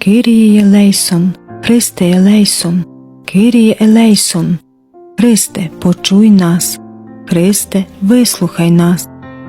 Киріє Елейсон, Христе Елейсон, Киріє Елейсон, Христе, почуй нас, Христе, вислухай нас,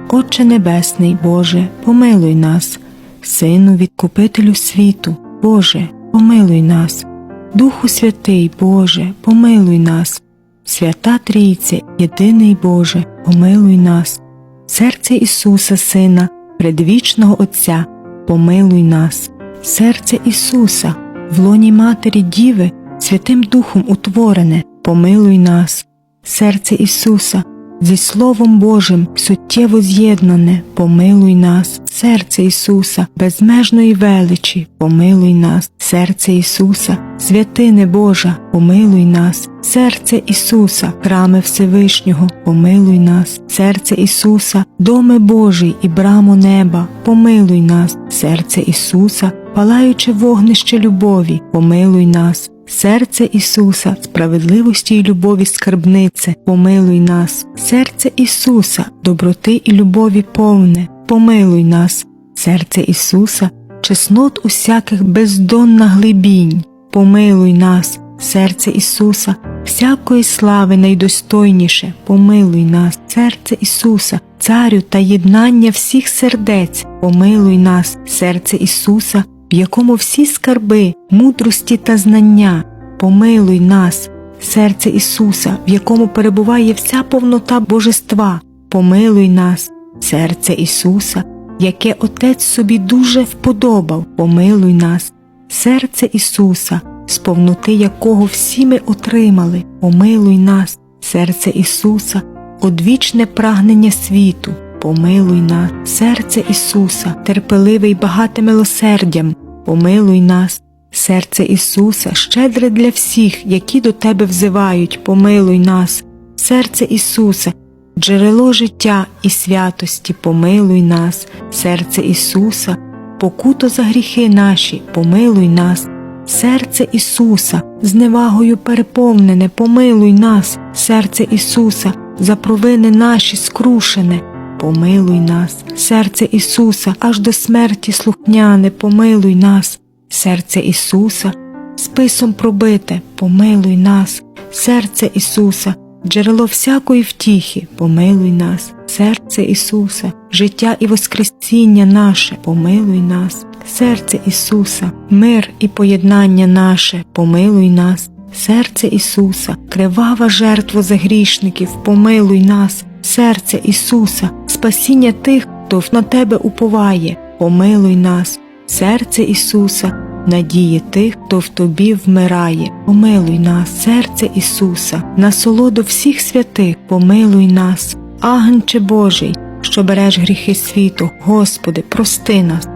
Отче Небесний, Боже, помилуй нас, Сину Відкупителю світу, Боже, помилуй нас, Духу Святий, Боже, помилуй нас, Свята Трійце, єдиний Боже, помилуй нас, Серце Ісуса, Сина, предвічного Отця, помилуй нас, серце Ісуса, в лоні Матері Діви, Святим Духом утворене, помилуй нас, серце Ісуса, зі Словом Божим суттєво з'єднане, помилуй нас, серце Ісуса, безмежної величі, помилуй нас, серце Ісуса, святине Божа, помилуй нас, серце Ісуса, храми Всевишнього, помилуй нас, серце Ісуса, доми Божий і брамо неба, помилуй нас, серце Ісуса, палаюче вогнище любові, помилуй нас. Серце Ісуса, справедливості і любові скарбнице, помилуй нас, серце Ісуса, доброти і любові повне, помилуй нас, серце Ісуса, чеснот усяких бездонна глибінь, помилуй нас, серце Ісуса, всякої слави найдостойніше, помилуй нас, серце Ісуса, Царю та єднання всіх сердець, помилуй нас, серце Ісуса, в якому всі скарби, мудрості та знання, помилуй нас, серце Ісуса, в якому перебуває вся повнота Божества, помилуй нас, серце Ісуса, яке Отець собі дуже вподобав, помилуй нас, серце Ісуса, з повноти якого всі ми отримали, помилуй нас, серце Ісуса, одвічне прагнення світу, помилуй нас, серце Ісуса, терпеливе й багате милосердям, помилуй нас, серце Ісуса, щедре для всіх, які до Тебе взивають, помилуй нас, серце Ісуса, джерело життя і святості, помилуй нас, серце Ісуса, покуто за гріхи наші, помилуй нас, серце Ісуса, зневагою переповнене, помилуй нас, серце Ісуса, за провини наші скрушене. Помилуй нас, серце Ісуса, аж до смерті слухняне, помилуй нас, серце Ісуса, списом пробите, помилуй нас, серце Ісуса, джерело всякої втіхи, помилуй нас, серце Ісуса, життя і воскресіння наше, помилуй нас, серце Ісуса, мир і поєднання наше, помилуй нас, серце Ісуса, кривава жертва за грішників, помилуй нас, серце Ісуса, спасіння тих, хто на Тебе уповає, помилуй нас, серце Ісуса, надії тих, хто в Тобі вмирає, помилуй нас, серце Ісуса, насолоду всіх святих, помилуй нас, Агнче Божий, що береш гріхи світу, Господи, прости нас,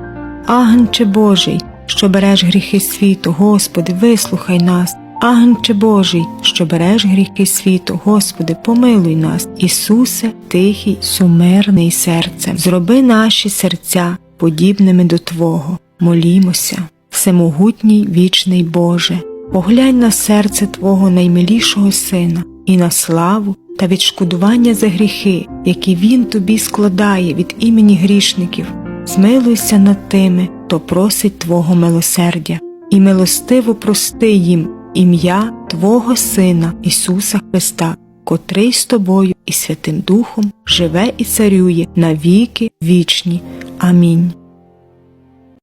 Агнче Божий, що береш гріхи світу, Господи, вислухай нас. Агнче Божий, що береш гріхи світу, Господи, помилуй нас, Ісусе, тихий, сумирний серцем, зроби наші серця подібними до Твого, молімося, всемогутній вічний Боже, поглянь на серце Твого наймилішого Сина і на славу та відшкодування за гріхи, які Він тобі складає від імені грішників, змилуйся над тими, хто просить Твого милосердя, і милостиво прости їм ім'я Твого Сина Ісуса Христа, котрий з тобою і Святим Духом живе і царює на віки вічні. Амінь.